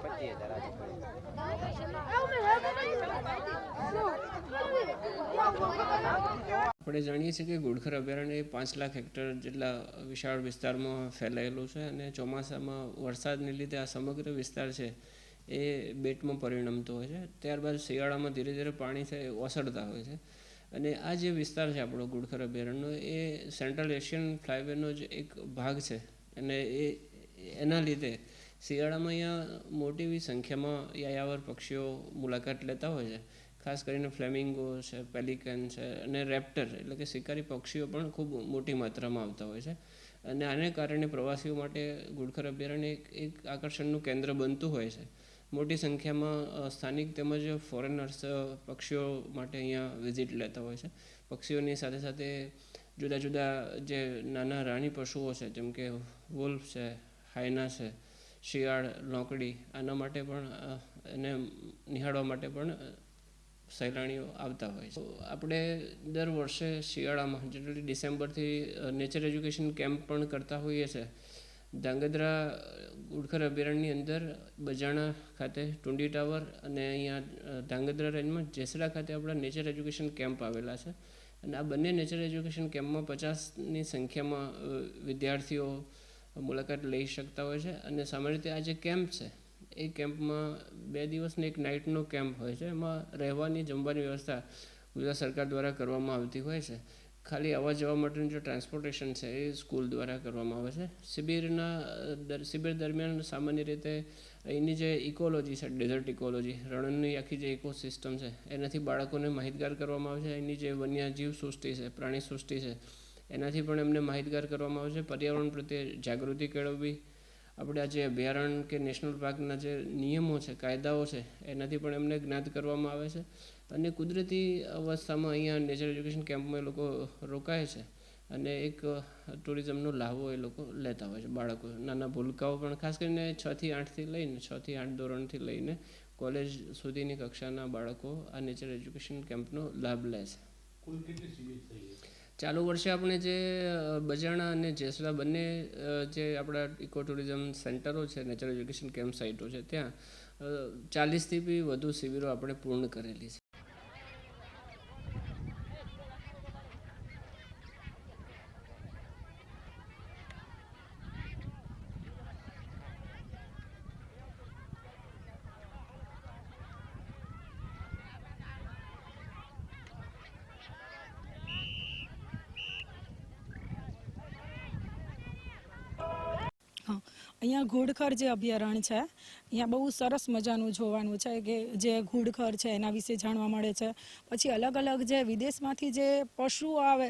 વીસ પચીસ હજાર આપણે જાણીએ છીએ કે ગુડખર અભયારણ્ય એ પાંચ લાખ હેક્ટર જેટલા વિશાળ વિસ્તારમાં ફેલાયેલું છે અને ચોમાસામાં વરસાદને લીધે આ સમગ્ર વિસ્તાર છે એ બેટમાં પરિણમતો હોય છે. ત્યારબાદ શિયાળામાં ધીરે ધીરે પાણી છે એ ઓસરતા હોય છે. અને આ જે વિસ્તાર છે આપણો ગુડખર અભયારણ્યનો, એ સેન્ટ્રલ એશિયન ફ્લાયવેનો જ એક ભાગ છે. અને એ, એના લીધે શિયાળામાં અહીંયા મોટી એવી સંખ્યામાં યાયાવર પક્ષીઓ મુલાકાત લેતા હોય છે. ખાસ કરીને ફ્લેમિંગો છે, પેલિકન છે અને રેપ્ટર, એટલે કે શિકારી પક્ષીઓ પણ ખૂબ મોટી માત્રામાં આવતા હોય છે. અને આને કારણે પ્રવાસીઓ માટે ગુડખર અભયારણ્ય એક એક આકર્ષણનું કેન્દ્ર બનતું હોય છે. મોટી સંખ્યામાં સ્થાનિક તેમજ ફોરેનર્સ પક્ષીઓ માટે અહીંયા વિઝિટ લેતા હોય છે. પક્ષીઓની સાથે સાથે જુદા જુદા જે નાના રાણી પશુઓ છે, જેમ કે વોલ્ફ છે, હાયના છે શિયાળ લોકડી આના માટે પણ એને નિહાળવા માટે પણ સહેલાણીઓ આવતા હોય છે. આપણે દર વર્ષે શિયાળામાં જનરલી ડિસેમ્બરથી નેચર એજ્યુકેશન કેમ્પ પણ કરતા હોઈએ છીએ ધાંગધ્રા ઉડખર અભયારણ્યની અંદર બજાણા ખાતે ટુંડી ટાવર અને અહીંયા ધાંગધ્રા રેન્જમાં જેસડા ખાતે આપણા નેચર એજ્યુકેશન કેમ્પ આવેલા છે. અને આ બંને નેચર એજ્યુકેશન કેમ્પમાં પચાસની સંખ્યામાં વિદ્યાર્થીઓ મુલાકાત લઈ શકતા હોય છે. અને સામાન્ય રીતે આ જે કેમ્પ છે, એ કેમ્પમાં બે દિવસનો એક નાઇટનો કેમ્પ હોય છે. એમાં રહેવાની, જમવાની વ્યવસ્થા ગુજરાત સરકાર દ્વારા કરવામાં આવતી હોય છે. ખાલી આવવા જવા માટેનું જે ટ્રાન્સપોર્ટેશન છે, એ સ્કૂલ દ્વારા કરવામાં આવે છે. શિબિરના શિબિર દરમિયાન સામાન્ય રીતે અહીંની જે ઇકોલોજી છે, ડેઝર્ટ ઇકોલોજી, રણની આખી જે ઇકોસિસ્ટમ છે, એનાથી બાળકોને માહિતગાર કરવામાં આવે છે. અહીંની જે વન્યજીવ સૃષ્ટિ છે, પ્રાણી સૃષ્ટિ છે એનાથી પણ એમને માહિતગાર કરવામાં આવે છે. પર્યાવરણ પ્રત્યે જાગૃતિ કેળવવી. આપણે આ જે અભયારણ્ય કે નેશનલ પાર્કના જે નિયમો છે, કાયદાઓ છે, એનાથી પણ એમને જ્ઞાત કરવામાં આવે છે. અને કુદરતી અવસ્થામાં અહીંયા નેચર એજ્યુકેશન કેમ્પમાં એ લોકો રોકાય છે અને એક ટુરિઝમનો લાભો એ લોકો લેતા હોય છે, બાળકો. નાના ભૂલકાઓ પણ ખાસ કરીને છથી આઠથી લઈને છથી આઠ ધોરણથી લઈને કોલેજ સુધીની કક્ષાના બાળકો આ નેચર એજ્યુકેશન કેમ્પનો લાભ લે છે. કુલ કેટલી શિબિર થઈ ચાલુ વર્ષે આપણે જે બજાણા અને જેસડા બંને જે આપણા ઇકો ટુરિઝમ સેન્ટરો છે નેચરલ એજ્યુકેશન કેમ્પ સાઇટો છે ત્યાં ચાલીસથી બી વધુ શિબિરો આપણે પૂર્ણ કરેલી છે. અહીંયા ઘોડખર જે અભયારણ્ય છે, અહીંયા બહુ સરસ મજાનું જોવાનું છે કે જે ઘોડખર છે એના વિશે જાણવા મળે છે. પછી અલગ અલગ જે વિદેશમાંથી જે પશુઓ આવે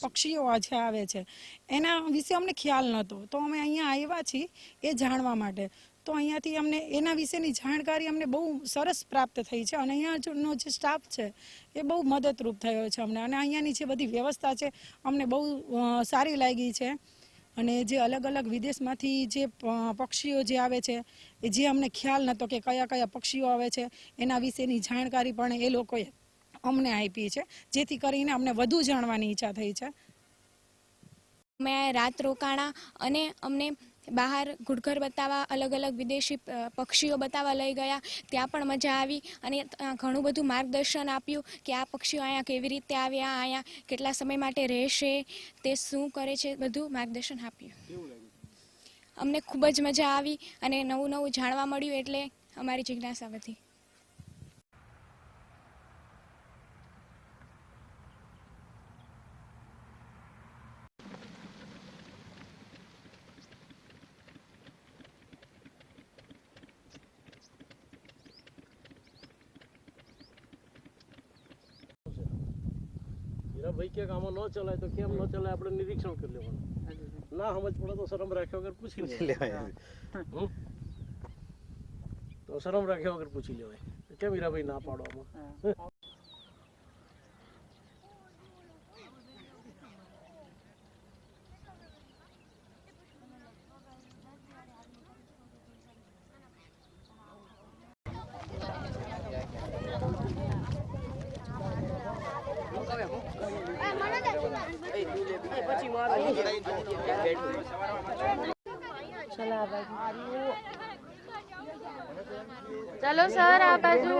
પક્ષીઓ જે આવે છે, એના વિશે અમને ખ્યાલ નહોતો. તો અમે અહીંયા આવ્યા છીએ એ જાણવા માટે. તો અહીંયાથી અમને એના વિશેની જાણકારી અમને બહુ સરસ પ્રાપ્ત થઈ છે અને અહીંયાનો જે સ્ટાફ છે એ બહુ મદદરૂપ થયો છે અમને. અને અહીંયાની જે બધી વ્યવસ્થા છે અમને બહુ સારી લાગી છે. અને જે અલગ અલગ વિદેશમાંથી જે પક્ષીઓ જે આવે છે, એ જે અમને ખ્યાલ નહોતો કે કયા કયા પક્ષીઓ આવે છે, એના વિશેની જાણકારી પણ એ લોકોએ અમને આપી છે, જેથી કરીને અમને વધુ જાણવાની ઈચ્છા થઈ છે. મેં રાત રોકાણા અને અમને બહાર ઘુડઘર બતાવવા અલગ અલગ વિદેશી પક્ષીઓ બતાવવા લઈ ગયા. ત્યાં પણ મજા આવી અને ઘણું બધું માર્ગદર્શન આપ્યું કે આ પક્ષીઓ અહીંયા કેવી રીતે આવ્યા અહીંયા કેટલા સમય માટે રહેશે તે શું કરે છે બધું માર્ગદર્શન આપ્યું. અમને ખૂબ જ મજા આવી અને નવું નવું જાણવા મળ્યું એટલે અમારી જિજ્ઞાસા વધી. હીરાભાઈ ક્યાંક આમાં ન ચલાય તો કેમ ન ચલાય આપણે નિરીક્ષણ કરી લેવાનું. ના સમજ પડે તો શરમ રાખ્યા વગર પૂછી લેવાય. હમ? તો શરમ રાખ્યા વગર પૂછી લેવાય. કેમ હીરાભાઈ ના પાડો આમાં? ચલો સર આ બાજુ.